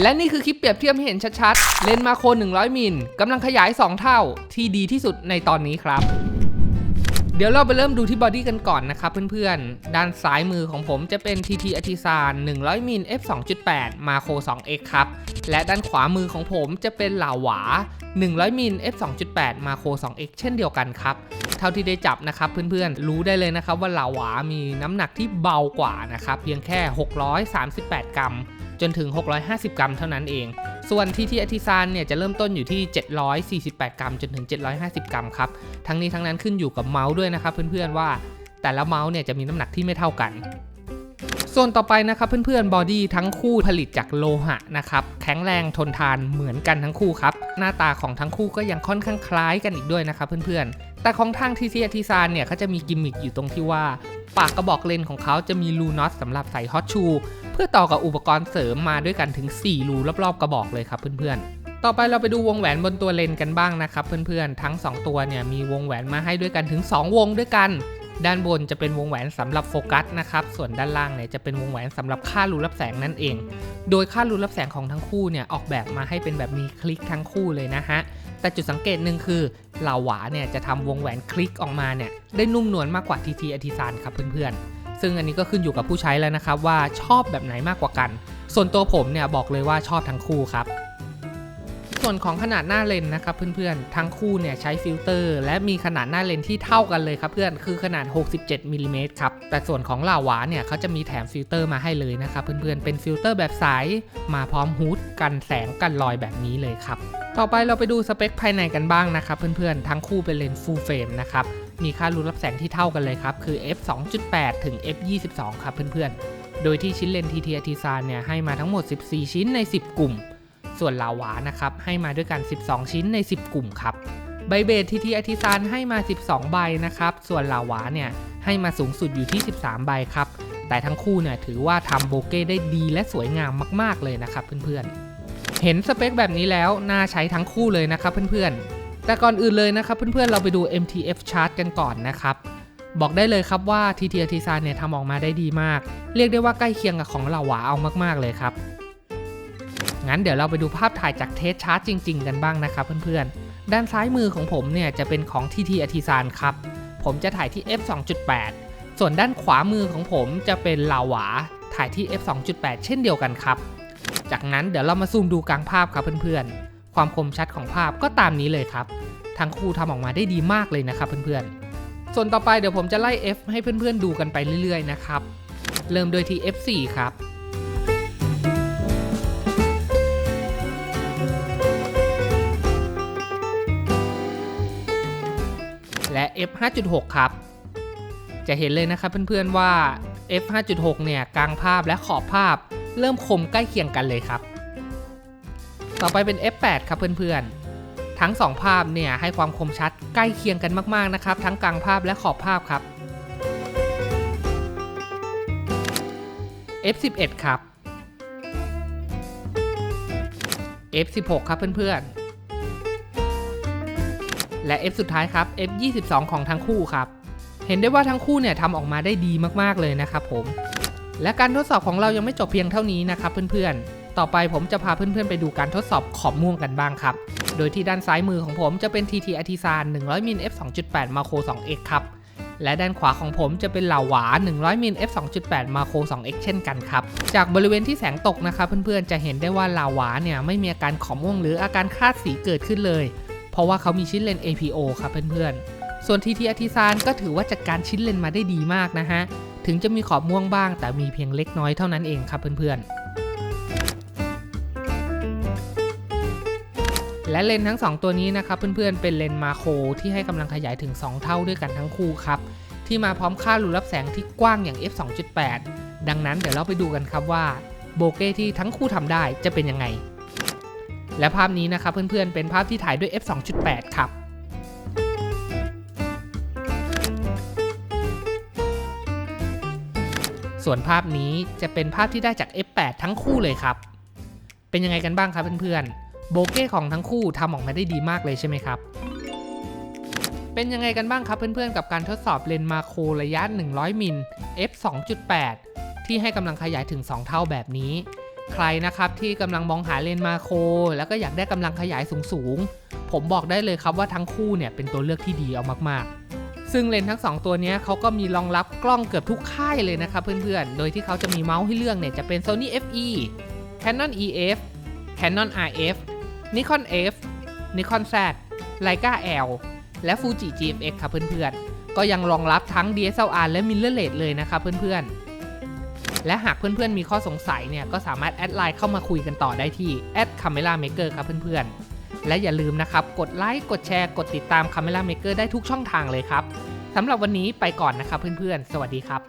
และนี่คือคลิปเปรียบเทียบให้เห็นชัดๆ เลนมาโคร100 มิลกำลังขยาย 2 เท่าที่ดีที่สุดในตอนนี้ครับเดี๋ยวเราไปเริ่มดูที่บอดี้กันก่อนนะครับเพื่อนๆ ด้านซ้ายมือของผมจะเป็น TT a t i s a n 100มิล f 2.8มาโคร 2x ครับ และด้านขวามือของผมจะเป็นเหล่าหวา 100มิล f 2.8มาโคร 2x เช่นเดียวกันครับ เท่าที่ได้จับนะครับเพื่อนๆ รู้ได้เลยนะครับว่าเหล่าหวามีน้ำหนักที่เบากว่านะครับ เพียงแค่ 638 กรัม จนถึง 650 กรัมเท่านั้นเอง ส่วน TT a t i s a n เนี่ยจะเริ่มต้นอยู่ที่ 748 กรัม จนถึง 750 กรัมครับ ทั้งนี้ทั้งนั้นขึ้นอยู่กับเมาส์ด้วยนะครับเพื่อนๆว่า แต่ละเมาส์เนี่ยจะมีน้ำหนักที่ไม่เท่ากัน ส่วนต่อไปนะครับเพื่อนๆบอดี้ทั้งคู่ผลิตจากโลหะนะครับแข็งแรงทนทานเหมือนกันทั้งคู่ครับหน้าตาของทั้งคู่ก็ยังค่อนข้างคล้ายกันอีกด้วยนะครับเพื่อนๆ แต่ของทางทีซีอทีซานเนี่ยเขาจะมีกิมมิคอยู่ตรงที่ว่าปากกระบอกเลนของเขาจะมีรูน็อตสำหรับใส่ฮอตชู พื่อต่อกับอุปกรณ์เสริมมาด้วยกันถึง 4 รูรอบๆกระบอกเลยครับเพื่อนๆต่อไปเราไปดูวงแหวนบนตัวเลนกันบ้างนะครับเพื่อนๆ ทั้ง 2 ตัวเนี่ยมีวงแหวนมาให้ด้วยกันถึง 2 วงด้วยกัน ด้านบนจะเป็นวงแหวนสำหรับโฟกัสนะครับส่วนด้านล่างเนี่ยจะเป็นวงแหวนสำหรับค่ารูรับแสงนั่นเอง โดยค่ารูรับแสงของทั้งคู่เนี่ยออกแบบมาให้เป็นแบบมีคลิกทั้งคู่เลยนะฮะแต่จุดสังเกตหนึ่งคือเหล่าหวาเนี่ยจะทำวงแหวนคลิกออกมาเนี่ยได้นุ่มนวลมากกว่าทีทีอธิซานครับเพื่อนๆ ซึ่งอันนี้ก็ขึ้นอยู่กับผู้ใช้แล้วนะครับว่าชอบแบบไหนมากกว่ากัน ส่วนตัวผมเนี่ยบอกเลยว่าชอบทั้งคู่ครับ ส่วนของขนาดหน้าเลนนะครับเพื่อนๆ ทั้งคู่เนี่ยใช้ฟิลเตอร์ และมีขนาดหน้าเลนที่เท่ากันเลยครับเพื่อนคือขนาด 67มิลลิเมตรครับ แต่ส่วนของลาวาเนี่ยเขาจะมีแถมฟิลเตอร์มาให้เลยนะครับเพื่อนๆ เป็นฟิลเตอร์แบบใสมาพร้อมฮูดกันแสงกันรอยแบบนี้เลยครับ ต่อไปเราไปดูสเปคภายในกันบ้างนะครับเพื่อนๆ ทั้งคู่เป็นเลนส์ full frame นะครับ มีค่ารูรับแสงที่เท่ากันเลยครับ คือ f 2.8 ถึง f 22ครับเพื่อนๆ โดยที่ชิ้นเลนส์ TT a t i s a n เนี่ยให้มาทั้งหมด 14 ชิ้นใน 10 กลุ่ม ส่วนลาวานะครับให้มาด้วยกัน 12 ชิ้นใน 10 กลุ่มครับ ใบเบสทีทีอทิซานให้มา 12 ใบนะครับ ส่วนลาวาเนี่ยให้มาสูงสุดอยู่ที่ 13 ใบครับ แต่ทั้งคู่เนี่ยถือว่าทำโบเก้ได้ดีและสวยงามมาก ๆเลยนะครับเพื่อนๆ เห็นสเปคแบบนี้แล้วน่าใช้ทั้งคู่เลยนะครับเพื่อนๆ แต่ก่อนอื่นเลยนะครับเพื่อนๆเราไปดู MTF chart กันก่อนนะครับบอกได้เลยครับว่า TT a t i s a n เนี่ยทำออกมาได้ดีมาก เรียกได้ว่าใกล้เคียงกับของลาวาเอามากๆเลยครับ งั้นเดี๋ยวเราไปดูภาพถ่ายจากเทสชาร์ตจริง ๆ กันบ้างนะครับเพื่อนๆ ด้านซ้ายมือของผมเนี่ยจะเป็นของ TT a t i s a n ครับ ผมจะถ่ายที่ f 2.8 ส่วนด้านขวามือของผมจะเป็นลาวาถ่ายที่ f 2.8 เช่นเดียวกันครับ จากนั้นเดี๋ยวเรามาซูมดูกลางภาพครับเพื่อนๆ ความคมชัดของภาพก็ตามนี้เลยครับ ทั้งคู่ทำออกมาได้ดีมากเลยนะครับเพื่อนๆ ส่วนต่อไปเดี๋ยวผมจะไล่ F ให้เพื่อนๆดูกันไปเรื่อยๆนะครับ เริ่มโดยที่ F4 ครับและ f 5.6ครับ จะเห็นเลยนะครับเพื่อนๆว่า f 5.6เนี่ยกลางภาพและขอบภาพเริ่มคมใกล้เคียงกันเลยครับ ต่อไปเป็น f 8 ครับเพื่อนๆ ทั้ง 2 ภาพเนี่ยให้ความคมชัดใกล้เคียงกันมากๆนะครับ ทั้งกลางภาพและขอบภาพครับ f 11 ครับ f 16 ครับเพื่อนๆ และ F สุดท้ายครับ F 22 ของทั้งคู่ครับ เห็นได้ว่าทั้งคู่เนี่ยทำออกมาได้ดีมากๆเลยนะครับผม และการทดสอบของเรายังไม่จบเพียงเท่านี้นะครับเพื่อนๆ ต่อไปผมจะพาเพื่อนๆไปดูการทดสอบขอบม่วงกันบ้างครับ โดยที่ด้านซ้ายมือของผมจะเป็น TT a t i s a n 100มิล f 2.8มาโคร 2x ครับ และด้านขวาของผมจะเป็นเหล่าหวา 100มิล f 2.8มาโคร 2x เช่นกันครับ จากบริเวณที่แสงตกนะครับเพื่อนๆจะเห็นได้ว่าเหล่าหวาเนี่ยไม่มีอาการขอบม่วงหรืออาการคาดสีเกิดขึ้นเลย เพราะว่าเขามีชิ้นเลน APO ครับเพื่อนๆ ส่วน TT a t i s a n ก็ถือว่าจัดการชิ้นเลนมาได้ดีมากนะฮะ ถึงจะมีขอบม่วงบ้าง แต่มีเพียงเล็กน้อยเท่านั้นเองครับเพื่อนๆ และเลนทั้ง 2 ตัวนี้นะครับเพื่อนๆเป็นเลนมาโครที่ให้กำลังขยายถึง 2 เท่าด้วยกันทั้งคู่ครับที่มาพร้อมค่ารูรับแสงที่กว้างอย่าง f 2.8 ดังนั้นเดี๋ยวเราไปดูกันครับว่าโบเก้ที่ทั้งคู่ทำได้จะเป็นยังไง และภาพนี้นะครับเพื่อนๆเป็นภาพที่ถ่ายด้วย f 2.8 ครับส่วนภาพนี้จะเป็นภาพที่ได้จาก F8 ทั้งคู่เลยครับ เป็นยังไงกันบ้างครับเพื่อนๆ โบเก้ของทั้งคู่ทำออกมาได้ดีมากเลยใช่ไหมครับ เป็นยังไงกันบ้างครับเพื่อนๆ กับการทดสอบเลนส์มาโครระยะ 100 มิล f 2.8 ที่ให้กำลังขยายถึง 2 เท่าแบบนี้ ใครนะครับที่กำลังมองหาเลนส์มาโคร แล้วก็อยากได้กำลังขยายสูงๆ ผมบอกได้เลยครับว่าทั้งคู่เนี่ยเป็นตัวเลือกที่ดีเอามากๆซึ่งเลนส์ทั้ง 2 ตัวนี้เขาก็มีรองรับกล้องเกือบทุกค่ายเลยนะครับเพื่อนๆ โดยที่เขาจะมีเมาส์ให้เลือกเนี่ยจะเป็น Sony FE Canon EF Canon RF Nikon F Nikon Z Leica L และ Fuji GFX ครับเพื่อนๆ ก็ยังรองรับทั้ง DSLR และ mirrorless เลยนะครับเพื่อนๆ และหากเพื่อนๆ มีข้อสงสัยเนี่ย ก็สามารถแอดไลน์เข้ามาคุยกันต่อได้ที่ @camera maker ครับเพื่อนๆ และอย่าลืมนะครับ กดไลค์ กดแชร์ กดติดตาม Camera Maker ได้ทุกช่องทางเลยครับสำหรับวันนี้ไปก่อนนะครับเพื่อนๆ สวัสดีครับ